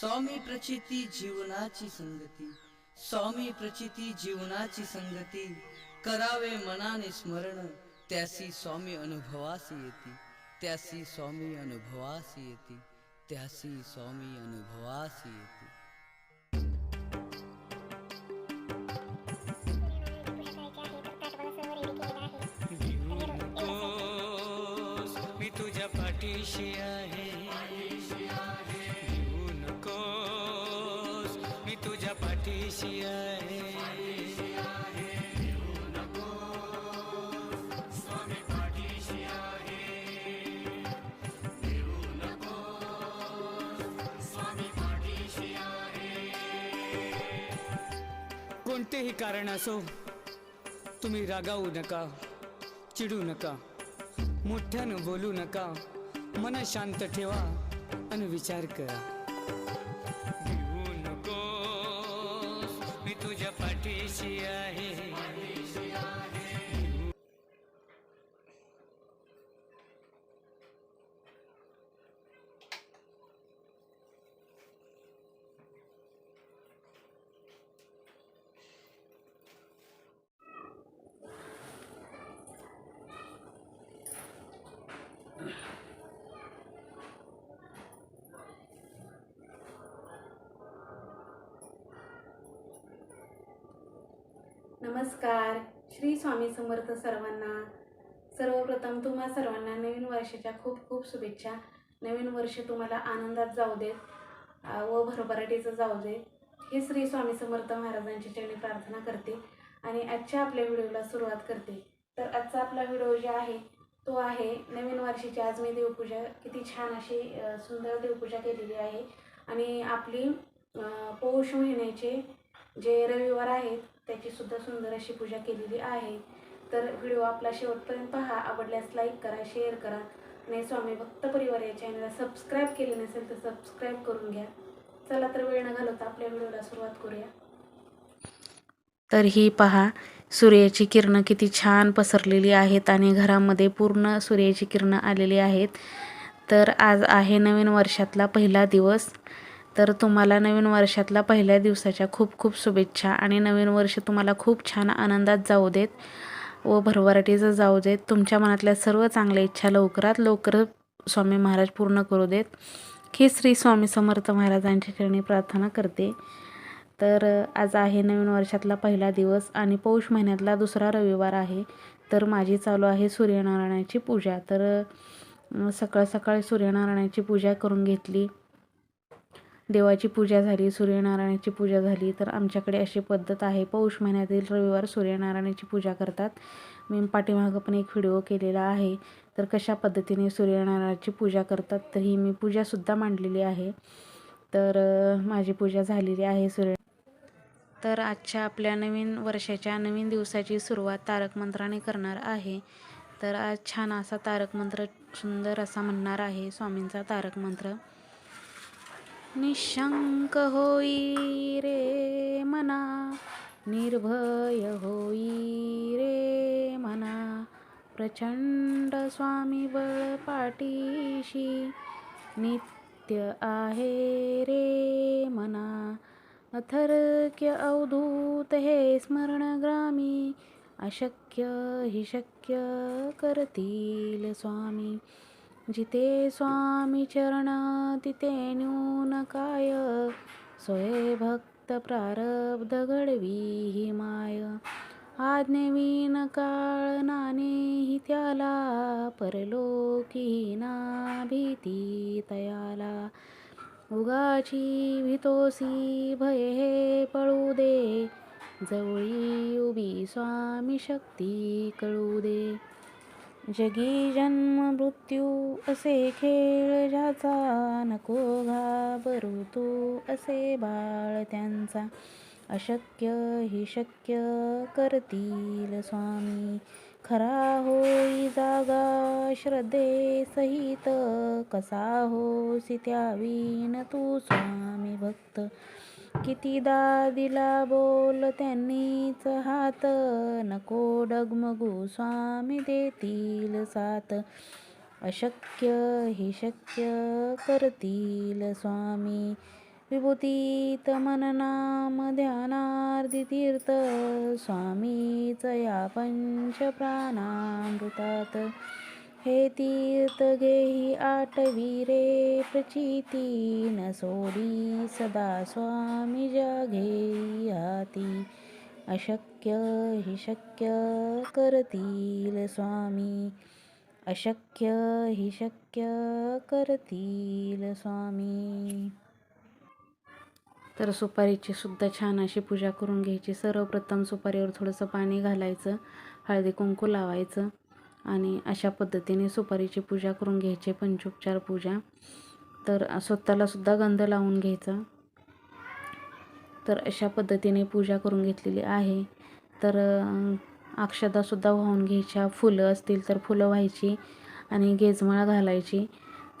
स्वामी प्रचिती जीवनाची संगती स्वामी प्रचिती जीवनाची संगती करावे मनाने स्मरण त्यासी स्वामी अनुभवास येती त्यासी स्वामी अनुभवास येती त्यासी स्वामी अनुभवास येती पाठीशी आहे. कोणतेही कारण असो तुम्ही रागावू नका चिडू नका मोठ्यानं बोलू नका मन शांत ठेवा आणि विचार करा. नमस्कार. श्री स्वामी समर्थ सर्वांना. सर्वप्रथम तुम्हा सर्वांना नवीन वर्षाच्या खूप खूप शुभेच्छा. नवीन वर्ष तुम्हाला आनंदात जाऊ देत व भरभराटीचं जाऊ दे हे श्री स्वामी समर्थ महाराजांची चरणी प्रार्थना करते आणि आजच्या आपल्या व्हिडिओला सुरुवात करते. तर आजचा आपला व्हिडिओ जे आहे तो आहे नवीन वर्षाची आज मी देवपूजा किती छान अशी सुंदर देवपूजा केलेली आहे. आणि आपली पौष महिन्याचे जे रविवार आहेत त्याची सुद्धा सुंदर अशी पूजा केलेली आहे. तर व्हिडिओ आपला शेवटपर्यंत पहा. आवडल्यास लाईक करा शेअर करा. आणि स्वामी भक्त परिवार या चॅनलला सबस्क्राईब केले नसेल तर सबस्क्राईब करून घ्या. चला तर वेळ न घालवता आपल्या व्हिडिओला सुरुवात करूया. तर ही पहा सूर्याची किरणं किती छान पसरलेली आहेत आणि घरामध्ये पूर्ण सूर्याची किरणं आलेली आहेत. तर आज आहे नवीन वर्षातला पहिला दिवस. तर तुम्हाला नवीन वर्षातला पहिल्या दिवसाच्या खूप खूप शुभेच्छा आणि नवीन वर्ष तुम्हाला खूप छान आनंदात जाऊ देत व भरभराटीचं जाऊ देत. तुमच्या मनातल्या सर्व चांगल्या इच्छा लवकरात लवकर स्वामी महाराज पूर्ण करू देत. ही श्री स्वामी समर्थ महाराजांच्या चरणी प्रार्थना करते. तर आज आहे नवीन वर्षातला पहिला दिवस आणि पौष महिन्यातला दुसरा रविवार आहे. तर माझी चालू आहे सूर्यनारायणाची पूजा. तर सकाळ सकाळी सूर्यनारायणाची पूजा करून घेतली. देवाची पूजा झाली सूर्यनारायणाची पूजा झाली तर आमच्याकडे अशी पद्धत आहे. पौष महिन्यातील रविवार सूर्यनारायणाची पूजा करतात. मी पाठीमागं पण एक व्हिडिओ केलेला आहे. तर कशा पद्धतीने सूर्यनारायणाची पूजा करतात तर ही मी पूजासुद्धा मांडलेली आहे. तर माझी पूजा झालेली आहे सूर्य तर आजच्या आपल्या नवीन वर्षाच्या नवीन दिवसाची सुरुवात तारक मंत्राने करणार आहे. तर आज छान असा तारक मंत्र सुंदर असा म्हणणार आहे स्वामींचा तारक मंत्र. निशंक होई रे मना निर्भय होई रे मना। प्रचंड स्वामी बळ पाटीशी नित्य आहे रे मना। अथर्क्य अवधूत हे स्मरणग्रामी अशक्य हि शक्य करतील स्वामी। जिथे स्वामी चरण तिथे न्यून काय सोय भक्त प्रारब्ध घडवी ही माय. आज्ञवीन काळ नानेही त्याला परलोकी ना भीती तयाला. उगाची भीतोसी भय हे पळू दे जवळी उभी स्वामी शक्ती कळू दे. जगी जन्म मृत्यू असे खेळ ज्याचा नको घाबरू तू असे बाळ त्यांचा. अशक्य ही शक्य करतील स्वामी. खरा होई जागा श्रद्धे सहित कसा होसी त्यावीन तू स्वामी भक्त. कितीदा दिला बोल त्यांनीच हात. नको डगमगू स्वामी देतील साथ. अशक्य हे शक्य करतील स्वामी. विभूतीत मननाम ध्यानार्दितीर्थ स्वामीच या पंचप्राणामृतात. हे तीर्थ घेही आठवी रे प्रचिती न सोडी सदा स्वामी जाघे हाती अशक्य हि शक्य करतील स्वामी. अशक्य हि शक्य करतील स्वामी. तर सुपारीची सुद्धा छान अशी पूजा करून घ्यायची. सर्वप्रथम सुपारीवर थोडंसं पाणी घालायचं हळदी कुंकू लावायचं. आणि अशा पद्धतीने सुपारीची पूजा करून घ्यायची पंचोपचार पूजा. तर स्वतःला सुद्धा गंध लावून घ्यायचा. तर अशा पद्धतीने पूजा करून घेतलेली आहे. तर अक्षदासुद्धा वाहून घ्यायच्या. फुलं असतील तर फुलं व्हायची आणि गेजमाळा घालायची.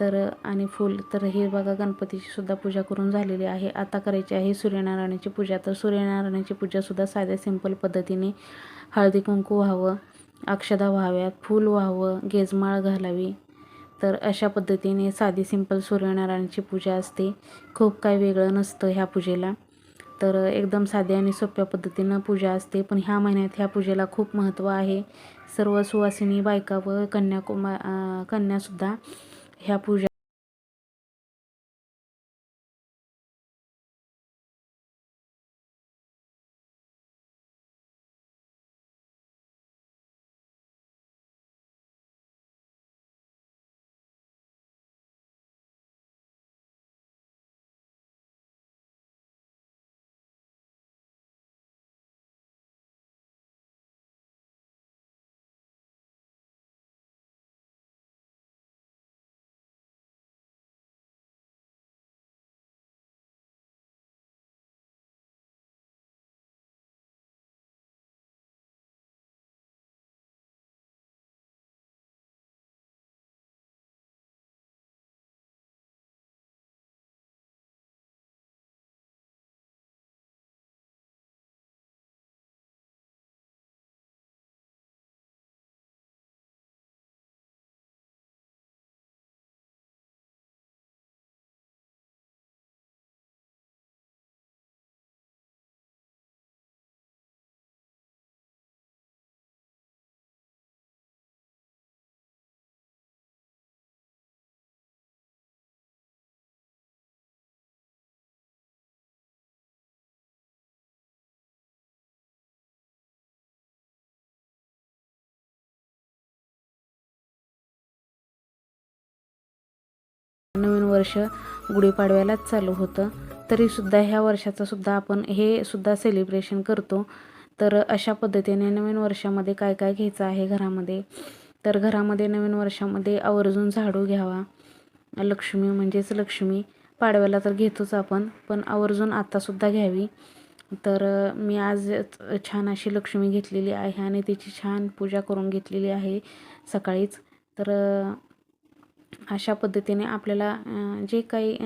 तर आणि फुल तर हे बघा गणपतीची सुद्धा पूजा करून झालेली आहे. आता करायची आहे सूर्यनारायणाची पूजा. तर सूर्यनारायणाची पूजासुद्धा साध्या सिंपल पद्धतीने हळदी कुंकू व्हावं. अक्षदा व्हाव्यात फूल व्हावं गेजमाळ घालावी. तर अशा पद्धतीने साधी सिंपल सूर्यनारायणची पूजा असते. खूप काही वेगळं नसतं ह्या पूजेला. तर एकदम साध्या आणि सोप्या पद्धतीनं पूजा असते. पण ह्या महिन्यात ह्या पूजेला खूप महत्त्व आहे. सर्व सुवासिनी बायका व कन्याकुमा कन्यासुद्धा ह्या पूजा नवीन वर्ष गुढीपाडव्यालाच चालू होतं. तरीसुद्धा ह्या वर्षाचं सुद्धा आपण हे सुद्धा सेलिब्रेशन करतो. तर अशा पद्धतीने नवीन वर्षामध्ये काय काय घ्यायचं आहे घरामध्ये? तर घरामध्ये नवीन वर्षामध्ये आवर्जून झाडू घ्यावा. लक्ष्मी म्हणजेच लक्ष्मी पाडव्याला तर घेतोच आपण पण आवर्जून आत्तासुद्धा घ्यावी. तर मी आज छान अशी लक्ष्मी घेतलेली आहे आणि तिची छान पूजा करून घेतलेली आहे सकाळीच. तर अशा पद्धतीने आपल्याला जे काही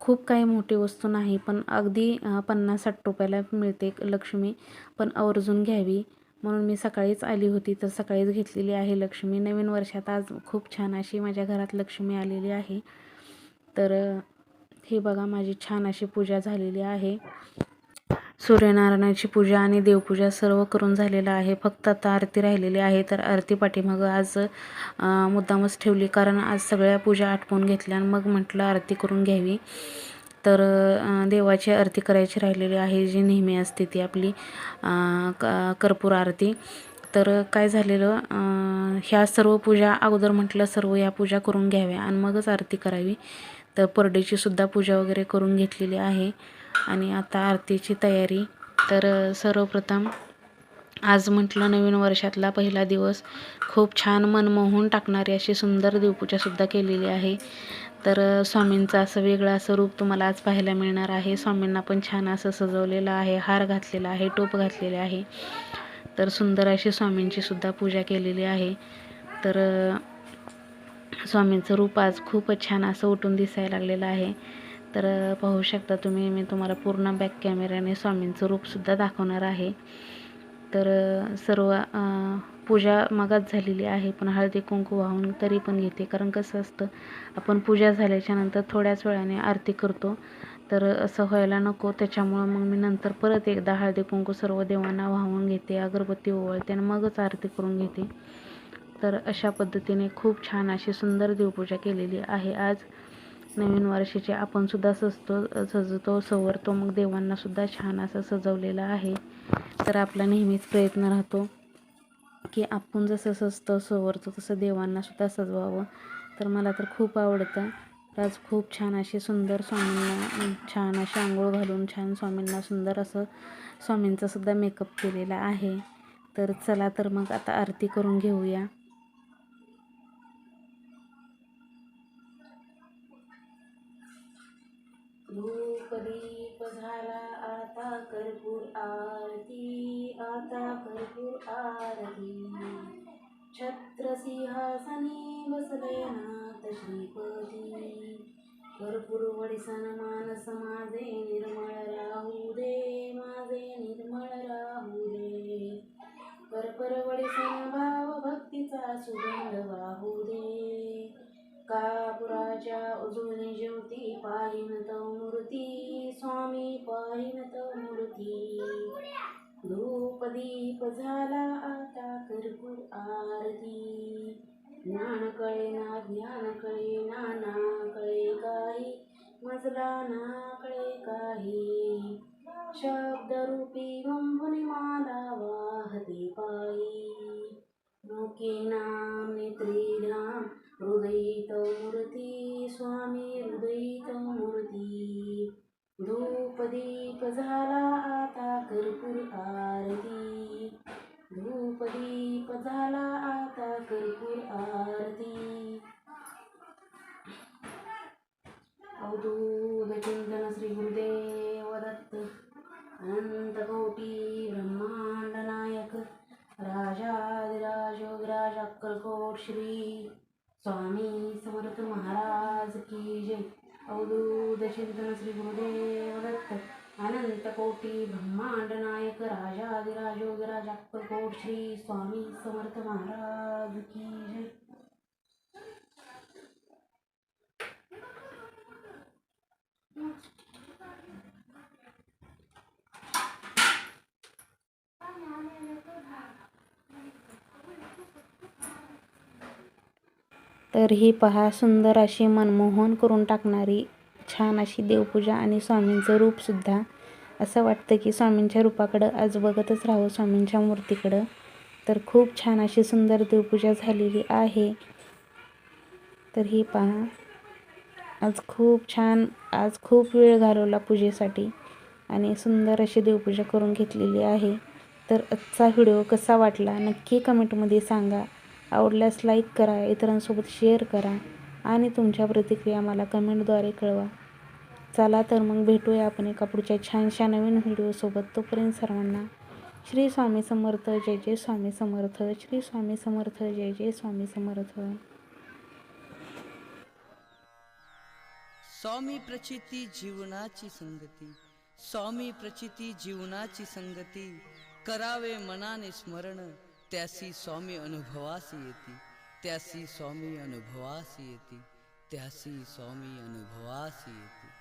खूप काही मोठी वस्तू नाही पण अगदी पन्नास साठ रुपयाला मिळते लक्ष्मी पण आवर्जून घ्यावी. म्हणून मी सकाळीच आली होती तर सकाळीच घेतलेली आहे लक्ष्मी. नवीन वर्षात आज खूप छान अशी माझ्या घरात लक्ष्मी आलेली आहे. तर हे बघा माझी छान अशी पूजा झालेली आहे. सूर्यनारायणाची पूजा आणि देवपूजा सर्व करून झालेलं आहे. फक्त आता आरती राहिलेली आहे. तर आरती पाठीमागं आज मुद्दामच ठेवली. कारण आज सगळ्या पूजा आटपून घेतल्या आणि मग म्हटलं आरती करून घ्यावी. तर देवाची आरती करायची राहिलेली आहे जी नेहमी असते ती आपली कर्पूर आरती. तर काय झालेलं ह्या सर्व पूजा अगोदर म्हटलं सर्व या पूजा करून घ्याव्या आणि मगच आरती करावी. तर परडेची सुद्धा पूजा वगैरे करून घेतलेली आहे. आणि आता आरतीची तयारी. तर सर्वप्रथम आज म्हटलं नवीन वर्षातला पहिला दिवस खूप छान मनमोहून टाकणारी अशी सुंदर देवपूजासुद्धा केलेली आहे. तर स्वामींचं असं वेगळं असं रूप तुम्हाला आज पाहायला मिळणार आहे. स्वामींना पण छान असं सजवलेलं आहे हार घातलेला आहे टोप घातलेले आहे. तर सुंदर अशी स्वामींची सुद्धा पूजा केलेली आहे. तर स्वामींचं रूप आज खूपच छान असं उठून दिसायला लागलेलं आहे. तर पाहू शकता तुम्ही मी तुम्हाला पूर्ण बॅक कॅमेऱ्याने स्वामींचं रूपसुद्धा दाखवणार आहे. तर सर्व पूजा मगाच झालेली आहे पण हळदी कुंकू वाहून तरी पण घेते कारण कसं असतं आपण पूजा झाल्याच्यानंतर थोड्याच वेळाने आरती करतो. तर असं व्हायला नको. त्याच्यामुळं मग मी नंतर परत एकदा हळदी कुंकू सर्व देवांना वाहून घेते अगरबत्ती ओवाळते आणि मगच आरती करून घेते. तर अशा पद्धतीने खूप छान अशी सुंदर देवपूजा केलेली आहे. आज नवीन वर्षाचे आपण सुद्धा सजतो सजतो सवरतो. मग देवांना सुद्धा छान असं सजवलेलं आहे. तर आपला नेहमीच प्रयत्न राहतो की आपण जसं सजतो सवरतो तसं देवांना सुद्धा सजवावं. तर मला तर खूप आवडतं. आज खूप छान अशी सुंदर स्वामींना छान अशी आंघोळ घालून छान स्वामींना सुंदर असं स्वामींचा सुद्धा मेकअप केलेला आहे. तर चला तर मग आता आरती करून घेऊया. धूपदीप झाला आता कर्पूर आरती आता कर्पूर आरती. छत्र सिंहासनी बसले नाथ श्रीपती. कर्पूर वडिसन मानस माझे निर्मळ राहू दे माझे निर्मळ राहू दे. कर्पर वडिसन भाव भक्तीचा सुगंध वाहू दे. कापुराच्या उजळणी ज्योती पाहिन तो मूर्ती. स्वामी पाहिन तो मूर्ती. धूप दीप झाला आता कर्पूर आरती. ज्ञान कळे ना ज्ञान कळे ना ना कळे काही. मजला ना कळे काही. शब्दरूपी गंभुनी माला वाहते पायी. मुखे नाम नेत्रीनाम हृदयित मूर्ती स्वामी हृदयित मूर्ती धूपदीप झाला आता कर्पूर आरती धूपदीप झाला आता कर्पूर आरती. अवधूत चिंतन श्री गुरुदेव दत्त अनंत कोटी ब्रह्मांड नायक राजाधिराजोगिराज अक्कलकोट श्री स्वामी समर्थ महाराज की जय. अवधूत चिंतन श्री गुरुदेव दत्त अनंत कोटी ब्रह्मांड नायक राजा राजाधिराजोगिराज अक्कलकोट श्री स्वामी समर्थ महाराज की जय. तर ही पहा सुंदर अशी मनमोहन करून टाकणारी छान अशी देवपूजा आणि स्वामींचं रूपसुद्धा असं वाटतं की स्वामींच्या रूपाकडं आज बघतच राहू स्वामींच्या मूर्तीकडं. तर खूप छान अशी सुंदर देवपूजा झालेली आहे. तर ही पहा आज खूप छान आज खूप वेळ घालवला पूजेसाठी आणि सुंदर अशी देवपूजा करून घेतलेली आहे. तर आजचा व्हिडिओ कसा वाटला नक्की कमेंटमध्ये सांगा. आवडल्यास लाईक करा इतरांसोबत शेअर करा आणि तुमच्या प्रतिक्रिया मला कमेंटद्वारे कळवा. चला तर मग भेटूया आपण एका पुढच्या छानशा नवीन व्हिडिओसोबत तोपर्यंत सर्वांना श्री स्वामी समर्थ जय जय स्वामी समर्थ श्री स्वामी समर्थ जय जय स्वामी समर्थ. स्वामी प्रचिती जीवनाची संगती स्वामी प्रचिती जीवनाची संगती करावे मनाने स्मरण त्यासी स्वामी अनुभवास येती. त्यासी स्वामी अनुभवास येती. त्यासी स्वामी अनुभवास येती.